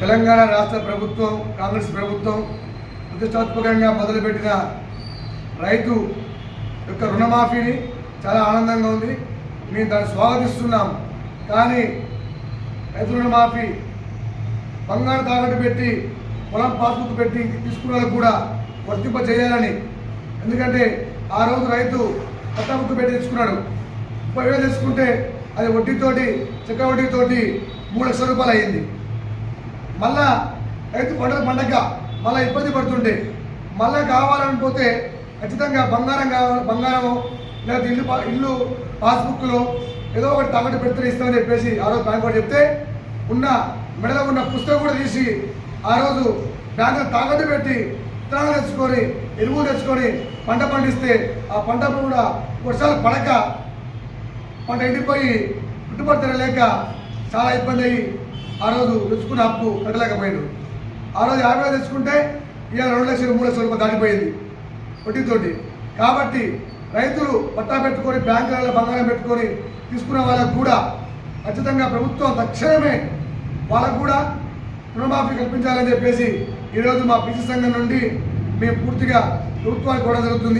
తెలంగాణ రాష్ట్ర ప్రభుత్వం కాంగ్రెస్ ప్రభుత్వం ప్రతిష్టాత్మకంగా మొదలుపెట్టిన రైతు యొక్క రుణమాఫీని చాలా ఆనందంగా ఉంది. మేము దాన్ని స్వాగతిస్తున్నాం కానీ రైతు రుణమాఫీ బంగారు తాకట్టు పెట్టి పొలం పాస్బుక్ పెట్టి తీసుకున్న కూడా వర్తింప చేయాలని. ఎందుకంటే ఆ రోజు రైతు పట్టాబుక్ పెట్టి తెచ్చుకున్నాడు ముప్పై వేలు తెచ్చుకుంటే అది వడ్డీతోటి చెక్క వడ్డీతోటి మూడు లక్షల రూపాయలు అయ్యింది మళ్ళా రైతు పంటలు పండగ మళ్ళీ ఇబ్బంది పడుతుండే మళ్ళీ కావాలనిపోతే ఖచ్చితంగా బంగారం కావాలి బంగారము లేదా ఇల్లు ఇల్లు పాస్బుక్లో ఏదో ఒకటి తాకట్టు పెడితే ఇస్తామని చెప్పేసి ఆ రోజు బ్యాంక్ వాడు చెప్తే ఉన్న మెడలో ఉన్న పుస్తకం కూడా తీసి ఆ రోజు బ్యాంకులో తాకట్టు పెట్టి విత్తనాలు తెచ్చుకొని ఎరువులు తెచ్చుకొని పంట పండిస్తే ఆ పంట కూడా వర్షాలు పడక పంట ఎండిపోయి గిట్టుబాటు లేక చాలా ఇబ్బంది అయ్యి ఆ రోజు తెచ్చుకున్న అప్పు కట్టలేకపోయాడు. ఆ రోజు యాభై వేలు తెచ్చుకుంటే ఇవాళ రెండు లక్షలు మూడు లక్షల రూపాయలు దాటిపోయింది వడ్డీతోటి. కాబట్టి రైతులు పట్టా పెట్టుకొని బ్యాంకులలో బంగారం పెట్టుకొని తీసుకున్న వాళ్ళకు కూడా ఖచ్చితంగా ప్రభుత్వం తక్షణమే వాళ్ళకు కూడా రుణమాఫీ కల్పించాలని చెప్పేసి ఈరోజు మా పిసి సంఘం నుండి మేము పూర్తిగా ప్రభుత్వానికి కూడా జరుగుతుంది.